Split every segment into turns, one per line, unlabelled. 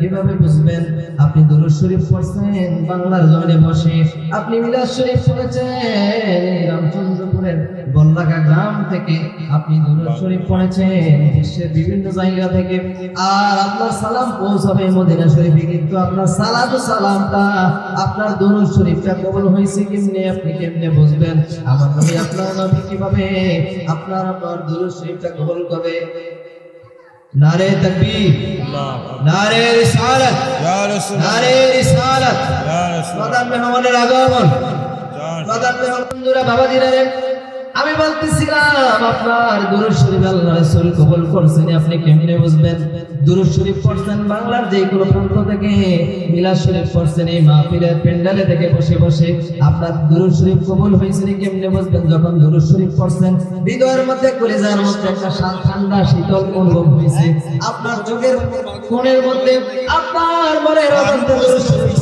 কীভাবে বিভিন্ন জায়গা থেকে। আর আপনার সালাম পৌঁছাবে মদিনা শরীফে, কিন্তু আপনার সালাতু সালামটা, আপনার দরুদ শরীফটা কবুল হয়েছে কেমনে, আপনি কেমনে বুঝবেন? আমার নবী, আপনার কীভাবে আপনার আপনার দরুদ শরীফটা কবুল করবে? নারে তাকবীর নারে রিসালাত
ইয়া রাসূল
নারে রিসালাত
ইয়া রাসূল
প্রধান মেহমানের আগমন প্রধান মেহমানরা বাবা দিনারে আমি বলতেছিলাম, আপনার দুরুদ শরীফ আল্লাহ রাসূল কবুল করছেন আপনি কেমনে বুঝবেন? দুরুদ শরীফ পড়ছেন বাংলার যে প্রান্ত থেকে, মিলাদ শরীফ পড়ছেন এই মাহফিলের প্যান্ডেলে থেকে বসে বসে আপনার দুরুদ শরীফ কবুল কেমনে বুঝবেন? যখন দুরুদ শরীফ পড়ছেন, হৃদয়ের মধ্যে কলিজার মধ্যে একটা ঠান্ডা, শীতল অনুভব আপনার চোখের কোণের মধ্যে আপনার মনের অনন্ত দুরুদ শরীফ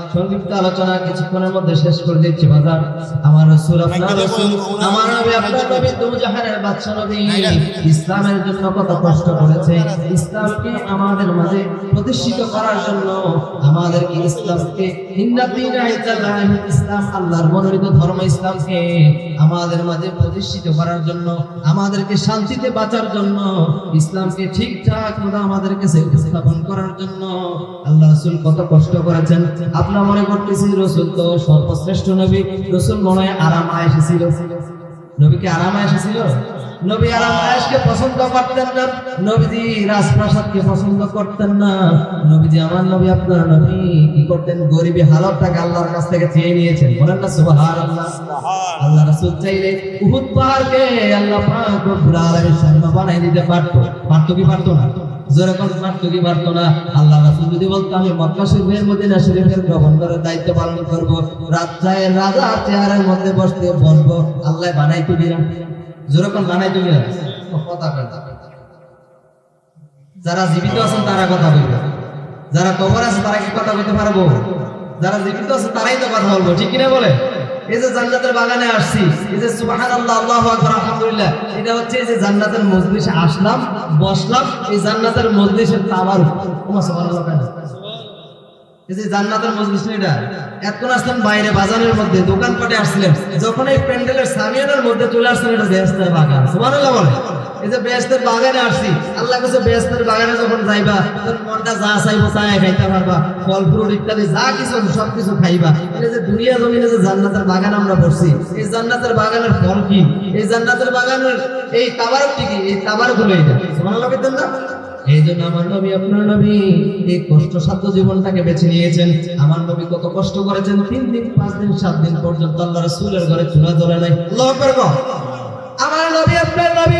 সংক্ষিপ্ত আলোচনা কিছুক্ষণের মধ্যে শেষ করে দিচ্ছি বাজার আমার রসুল আপনার রসুল আমার নবী আপনার নবী দু জাহানের বাদশা নবী। ইসলামের জন্য কত কষ্ট করেছে। ইসলামকে আমাদের মাঝে প্রতিষ্ঠিত করার জন্য আমাদেরকে ইসলামকে ইসলাম আল্লাহর মনোনীত ধর্ম ইসলামকে আমাদের মাঝে প্রতিষ্ঠিত করার জন্য আমাদেরকে শান্তিতে বাঁচার জন্য ইসলামকে ঠিকঠাক মতো আমাদের কাছে স্থাপন করার জন্য আল্লাহ রসুল কত কষ্ট করেছেন। আপনার মনে করতেছি রসুল তো সর্বশ্রেষ্ঠ নবী। রসুল মনে আরাম আয়েসে ছিল। নবীকে আরাম আয়েসে ছিল? নবী আরাম আয়েসকে পছন্দ করতেন না। নবীজি রাজপ্রাসাদকে পছন্দ করতেন না। নবীজি আমার নবী, আপনার নবী। কি করতেন? গরিবী হালতটাকে আল্লাহর কাছ থেকে চেয়ে নিয়েছেন। বলেন না আল্লাহ রাসূল চাইলে উহুদ পাহাড়কে আল্লাহ পাক বানাই দিতে পারতো। পারতো কি পারতো না? কি না, আল্লাহ রাসূল যদি বলতো, আমি মক্কা শরীফের মদিনা শরীফের গভর্নরের দায়িত্ব পালন রাজ্যের রাজা চেয়ারের মধ্যে বসতে বসবো আল্লাহ বানাইতো কিনা ও না। যারা জীবিত আছেন, তারা কথা বলবে। যারা কবর আছে, তারা কি কথা বলতে পারব? যারা জীবিত আছে, তারাই তো কথা বলব। ঠিক কিনা বলে এই যে জান্নাতের বাগানে আসছি, এই যে সুবহানাল্লাহ, আল্লাহু আকবার আলহামদুলিল্লাহ, এটা হচ্ছে যে জান্নাতের মজলিসে আসলাম, বসলাম, এই জান্নাতের মজলিসের তাবার তোমার সবার এই যে জান্নাতের মজলিস এটা? এতক্ষণ আসলাম বাইরে বাজারের মধ্যে, দোকানপাটে আসছিলেন যখন এই প্যান্ডেলের সামিয়ানের মধ্যে চলে আসছেন এটা দেশ বাগান সুবহানাল্লাহ বলে ফল ইত্যাদি যা কিছু খাইবা। দুনিয়া যে জান্নাতের বাগান আমরা বসছি, এই জান্নাতের বাগানের ফল কি? এই জান্নাতের বাগানের এই তাবারকটি কি এই বলতেন না? এই জন্য আমার নবী, আপনার নবী এই কষ্টসাধ্য জীবনটাকে বেছে নিয়েছেন। আমার নবী কত কষ্ট করেছেন, তিন দিন, পাঁচ দিন, সাত দিন পর্যন্ত আল্লাহ রাসূলের ঘরে চুলা জ্বলে নাই। আমার নবী, আপনার নবী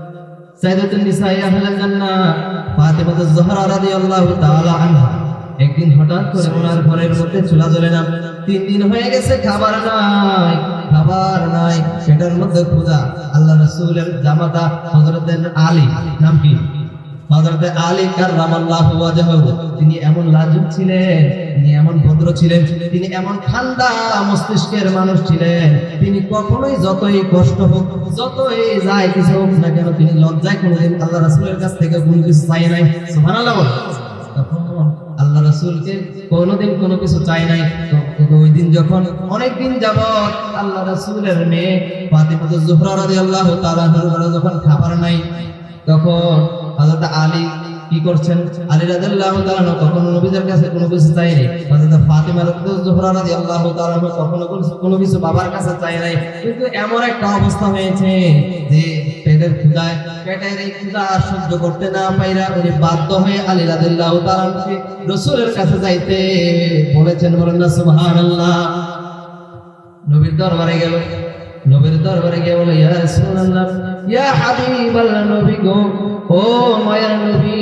সাইয়্যিদাতুন নিসাই আহলিল জান্নাত ফাতিমা যুহরা রাদিয়াল্লাহু তাআলা আনহা। একদিন হঠাৎ করে ওনার ঘরের মধ্যে চুলা জ্বলে না। তিন দিন হয়ে গেছে, খাবার নাই খাবার নাই, সেটার মধ্যে খোঁজা আল্লাহ রাসূলের জামাতা হযরত আলী। নাম কি? হযরত আলী কাররামাল্লাহু ওয়াজহাহু তিনি এমন লাজুক ছিলেন, তিনি এমন ভদ্র ছিলেন, তিনি এমন ঠান্ডা মস্তিষ্কের মানুষ ছিলেন, তিনি কখনোই যতই কষ্ট হোক, যতই যায় কিছু হোক না কেন, তিনি লজ্জায় কোনোদিন আল্লাহ রাসূলের কাছ থেকে কোনো কিছু চাই নাই। সুবহানাল্লাহ আল্লাহ রাসূলকে কোনোদিন কোনো কিছু চাই নাই। তো ওই দিন যখন অনেক দিন যাবত আল্লাহ রাসূলের মেয়ে ফাতিমা জোহরা রাদিয়াল্লাহু তাআলা যখন খাবার নাই তখন হযরত আলী কি করছেন? আলী রাদিয়াল্লাহু তাআলা কখনো নবীদের কাছে কোনো কিছু চাইনি হযরত ফাতিমা জোহরা রাদিয়াল্লাহু তাআলা কখনো কোনো- কিছু বাবার কাছে চাই নাই। কিন্তু এমন একটা অবস্থা হয়েছে যে পেটের ক্ষুদায় পেটের এই ক্ষুদা আর সহ্য করতে না পাইরা উনি বাধ্য হয়ে আলী রাদিল্লাহু তাআলাকে রাসূলের কাছে যাইতে বলেছেন বলেন না, সুবহানাল্লাহ। নবীর দরবারে গেল। নবীর দরবারে গিয়ে বলে, ইয়া রাসূলুল্লাহ ইয়া হাবিবাল্লাহ নবী গো, ও মায়ার নবী,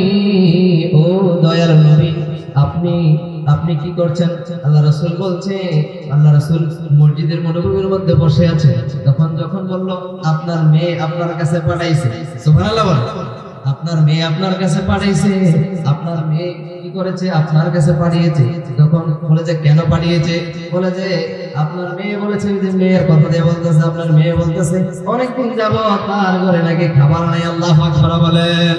ও দয়ার নবী, আপনি আপনি কি করছেন? আল্লাহ রাসূল বলছে, আল্লাহ রাসূল মসজিদের মনোভূমির মধ্যে বসে আছে। তখন যখন বলল, আপনার মেয়ে আপনার কাছে পাঠাইছে, সুবহানাল্লাহ আপনার মেয়ে আপনার কাছে পাঠিয়েছে। আপনার মেয়ে কি করেছে? আপনার কাছে পাঠিয়েছে। তখন বলে যে, কেন পাঠিয়েছে? বলে যে, আপনার মেয়ে বলেছে যে মেয়ের কথা দিয়ে বলতেছে, আপনার মেয়ে বলতেছে, অনেকদিন যাব তার ঘরে নাকি খাবার নাই, আল্লাহ আকবার বলেন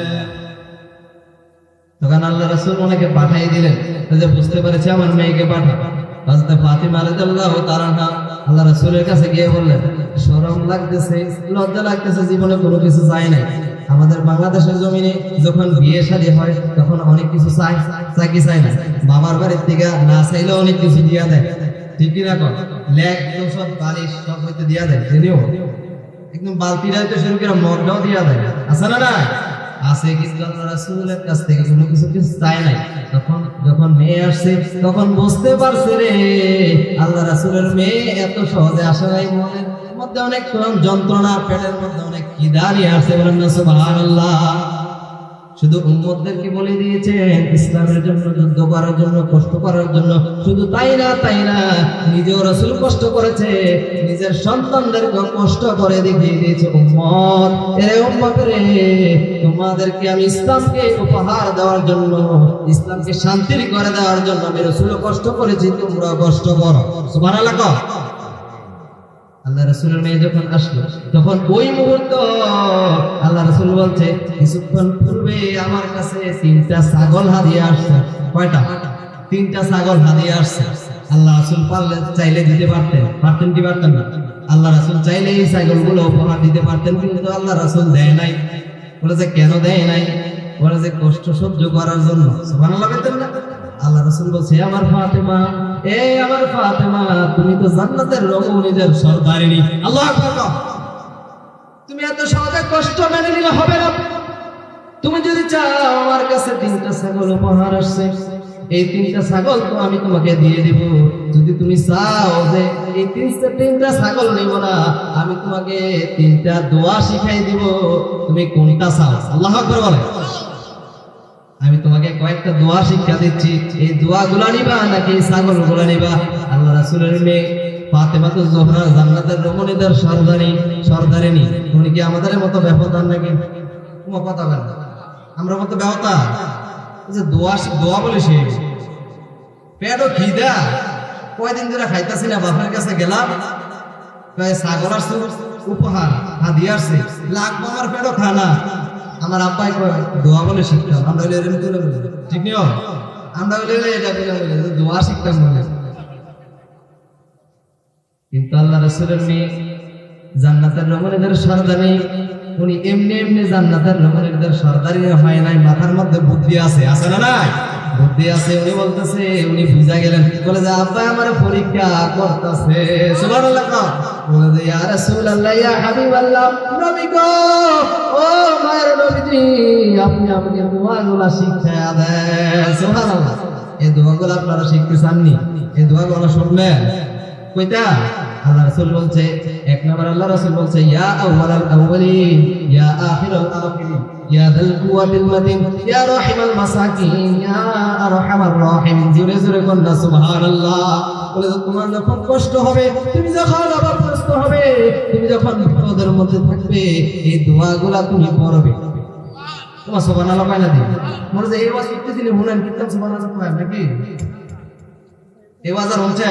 তখন আল্লাহ রাসূল ওনাকে পাঠিয়ে দিলেন। যে বুঝতে পেরেছে, আমার মেয়েকে পাঠা। হযরত ফাতিমা রাদিয়াল্লাহু তাআলা আল্লাহ রাসূলের কাছে গিয়ে বললেন শরম লাগতেছে, লজ্জা লাগতেছে, জীবনে কোনো কিছু চাই নাই। আমাদের বাংলাদেশের জমিনে যখন বিয়ে শাদী হয়, তখন অনেক কিছু চাই চাই কি চাই না? বাবার বাড়ির থেকে না চাইলেও অনেক কিছু দিয়া দেয়। ঠিক কিনা কর লেগ সব বালিশ সব হইতে দিয়া দেয়, জেনেও। একদম বালতিটা তো শুরু করে মগটাও দিয়া দেয়। আছে না না আছে কিন্তু আল্লাহ রাসূলের কাছ থেকে কোনো কিছু কিছু চাই নাই। তখন, যখন মেয়ে আসছে, তখন বুঝতে পারছে রে, আল্লাহ রাসূলের মেয়ে এত সহজে আসে নাই মনের মধ্যে অনেক যন্ত্রণা, পেটের মধ্যে অনেক খিদা নিয়ে আসছে বলেন না, সুবহানাল্লাহ। শুধু উম্মতদেরকে বলে দিয়েছেন ইসলামের জন্য, যুদ্ধ করার জন্য, কষ্ট করার জন্য। শুধু তাই না তাই না, নিজেও রসুল কষ্ট করেছে, নিজের সন্তানদেরকে কষ্ট করে দেখিয়ে দিয়েছে উম্মত। এরে উম্মত রে, তোমাদেরকে আমি ইসলামকে উপহার দেওয়ার জন্য, ইসলামকে শান্তির করে দেওয়ার জন্য আমি রসুল কষ্ট করেছি তোমরা কষ্ট করো। সুবহানাল্লাহ। আল্লাহ রসুলের মেয়ে যখন আসলো, তখন ওই মুহূর্ত আল্লাহ রসুল বলছে, কিছুক্ষণ পূর্বে আমার কাছে তিনটা ছাগল হারিয়ে আসছে। কয়টা? তিনটা ছাগল হারিয়ে আসছে। আল্লাহ রসুল পারলে চাইলে দিতে পারতেন পারতেন কি পারতেন না? আল্লাহ রসুল চাইলে এই ছাগলগুলো উপহার দিতে পারতেন, কিন্তু আল্লাহ রসুল দেয় নাই। বলে যে কেন দেয় নাই? বলে যে কষ্ট সহ্য করার জন্য, সুবহানাল্লাহ বলতেন না। আল্লাহ রসুল বলছে আমার ফাতেমা এ আমার ফাতেমা, তুমি তো জান্নাতের রমণীদের সর্দারিনী। আল্লাহ। তুমি এত সহজে কষ্ট মেনে নিলে হবে না। তুমি যদি চাও আমার কাছে তিনটা ছাগল উপহার আসছে, এই তিনটা ছাগল তো আমি তোমাকে দিয়ে দিব। যদি তুমি চাও যে এই তিনটা তিনটা ছাগল নেব না, আমি তোমাকে তিনটা দোয়া শিখাই দিব। তুমি কোনটা চাও? আল্লাহ আকবার বলে। আমি তোমাকে কয়েকটা দোয়া শিক্ষা দিচ্ছি। এই দোয়া গুলা নিবা নাকি ছাগলগুলা নিবা? আল্লাহ রাসুলের মেয়ে উনি কি আমাদের মতো নাকি? আমরা মতো দোয়া বলে পেটও ধরে বাপের কাছে গেলাম। উপহার হাদি আসছে। আমার পেটও খানা আমার আব্বাই দোয়া বলে শিখতাম আমরা হইলে এরকম করে বলি। ঠিক নিও আমরা হইলে এটা বলে বলে দোয়া শিখতাম বলে। কিন্তু আল্লাহ রাসূলের মেয়ে জান্নাতের রমণীদের সর্দারি, উনি এমনি এমনি জান্নাতের রমণীদের সর্দারি হয় নাই, মাথার মধ্যে বুদ্ধি আছে আছে না নাই? বুদ্ধি আছে, উনি বলতেছে, উনি বুঝা গেলেন। বলে যে, আব্বা, আমার পরীক্ষা করতেছে। সুবহানাল্লাহ। বলে যে, ইয়া রাসূলুল্লাহ, ইয়া হাবিবাল্লাহ, নবী গো, ও মায়ের নবীজি, আপনি আমাকে দোয়াগুলা শিক্ষা দেন। সুবহানাল্লাহ। এই দোয়াগুলো আপনারা শিখতে চাননি? এই দোয়াগুলো শুনবেন কইতা? আল্লাহ রাসূল বলছে, এক নম্বর আল্লাহ রাসূল বলছে, ইয়া আউয়ালাল আউয়ালিন ইয়া আখিরাল আখিরিন, ইয়া দাল কুওয়াতিল মাতিন ইয়া রাহিমাল মাসাকিন, ইয়া আরহামার রাহিম জোরে জোরে কন্যা সুবহানাল্লাহ। বলে তোমার যখন কষ্ট হবে, তুমি যখন অভাবগ্রস্ত হবে, তুমি যখন বিপদের মধ্যে থাকবে, এই দোয়াগুলা তুমি পড়বে। তোমার সুবহানাল্লাহ কয় না দি মনে যে এই ওয়াজ করতে দিলে হুনান কিতাব সুবহানাল্লাহ কয় নাকি? এই ওয়াজ আর হচ্ছে?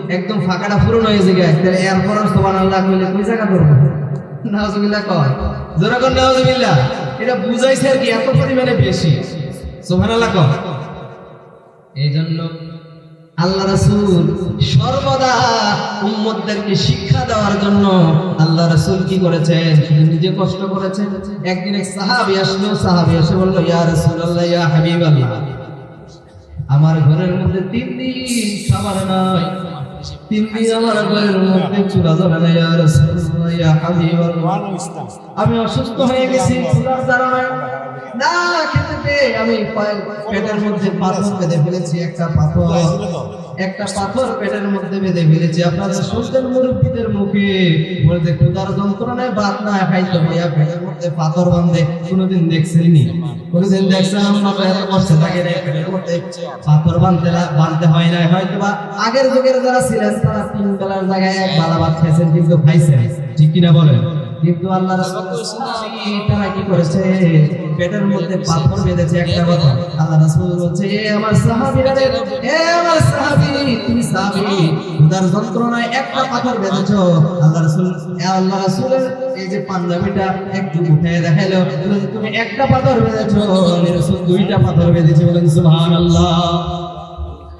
একদম ফাঁকাটা পূরণ হয়ে যায় তাহলে এরপর আল্লাহ কইলে কই জায়গা করব? নাউজুবিল্লাহ কয়। যেরকম নাউজুবিল্লাহ। এটা বুঝাইছে আর কি, এত পরিমাণে বেশি। সুবহানাল্লাহ কম এই জন্য আল্লাহ রাসূল সর্বদা উম্মতদেরকে শিক্ষা দেওয়ার জন্য আল্লাহ রাসূল কি করেছেন? শুধু নিজে কষ্ট করেছেন? একদিন এক সাহাবী আসলো, সাহাবী এসে বলল, ইয়া রাসূলুল্লাহ, ইয়া হাবিবাল্লাহ আমার ঘরের মধ্যে তিন দিন খাবার নাই। তিন দিন আমার ঘরের মধ্যে চুলা জ্বলে না ইয়া রাসূলুল্লাহ ইয়া হাবিবাল্লাহ। আমি অসুস্থ হয়ে গেছি চুলার আমি পেটের মধ্যে পাথর বেঁধে ফেলেছি, একটা পাথর। একটা পাথর পেটের মধ্যে বেঁধে ফেলেছি। আপনারা শুনছেন মুরব্বীদের মুখে বলতে ক্ষুধার যন্ত্রণায় বাদ না খাইতে হইয়া পেটের মধ্যে পাথর বাঁধে। কোনোদিন দেখছেননি কোনোদিন দেখছেন আমরা পেটের মধ্যে পাথর বাঁধতে বাঁধতে হয় না হয়তো বা আগের যুগের যারা ছিলেন, তারা তিন বেলার জায়গায় এক বেলা ভাত খাইছেন, কিন্তু খাইছেন। ঠিক কিনা বলেন? কিন্তু আল্লাহ তারা কি করেছে পেটের মধ্যে পাথর বেঁধেছে একটা কথা। আল্লাহ রাসূল বলছে এ আমার সাহাবীরা রে এ আমার সাহাবী তুমি সাহাবী ক্ষুধার যন্ত্রণায় একটা পাথর বেঁধেছো। আল্লাহ রাসূল এ আল্লাহ রাসূলের এই যে পাঞ্জাবিটা একটু উঠে দেখাইলো তুমি একটা পাথর বেঁধেছো। রাসূল দুইটা পাথর বেঁধেছি বলেন সুবহানাল্লাহ।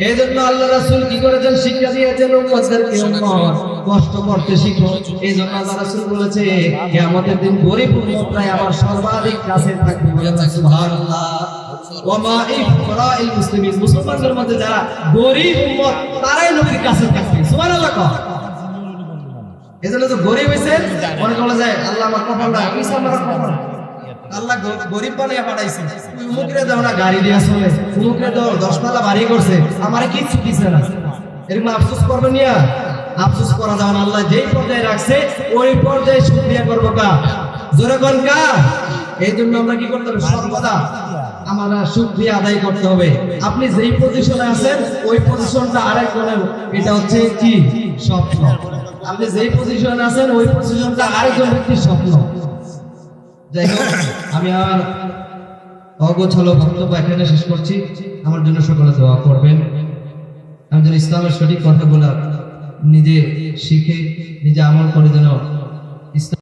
এই জন্য আল্লাহ রাসূল কি করেছেন? শিক্ষা দিয়েছেন উম্মতদেরকে উম্মত। কষ্ট করতে শিখো। এই জন্য আল্লাহ রাসূল বলেছে কিয়ামতের দিন গরিব উম্মতরাই আমার সর্বাধিক কাছে থাকবে। বলে সুবহানাল্লাহ। ওয়ামা ইফরাইল মুসলিমিন মুসলমানদের মধ্যে যারা গরিব উম্মত তারাই নবীর কাছে থাকবে। সুবহানাল্লাহ কও এজন্য তো গরিব হয়েছে মনে করা যায় আল্লাহ আমার কপালটা পিছা আমার কপাল। আল্লাহ গরিব বানিয়ে পাঠাইছে। উমুকরে দাও না, গাড়ি দিয়া চলে। উমুকরে দাও বাড়ি করছে। আমারে দিছে না। এরকম আফসোস নিয়া আফসোস করা আল্লাহ যেই পর্যায়ে রাখছে, ওই পর্যায়ে করব কা? জোরে কোন কা? এই জন্য আমরা কি করতে হবে? সর্বদা আমরা শুকরিয়া আদায় করতে হবে। আপনি যেই পজিশনে আছেন, ওই পজিশনটা আরেকজনের এটা হচ্ছে কি? স্বপ্ন। আপনি যেই পজিশনে আছেন, ওই পজিশনটা আরেকজন ব্যক্তির স্বপ্ন। যাই হোক, আমি আমার অগোছালো বক্তব্য এখানে শেষ করছি। আমার জন্য সকলে দোয়া করবেন। আমি যেন ইসলামের সঠিক কথাগুলো নিজে শিখে, নিজে আমল করে যেন ইসলাম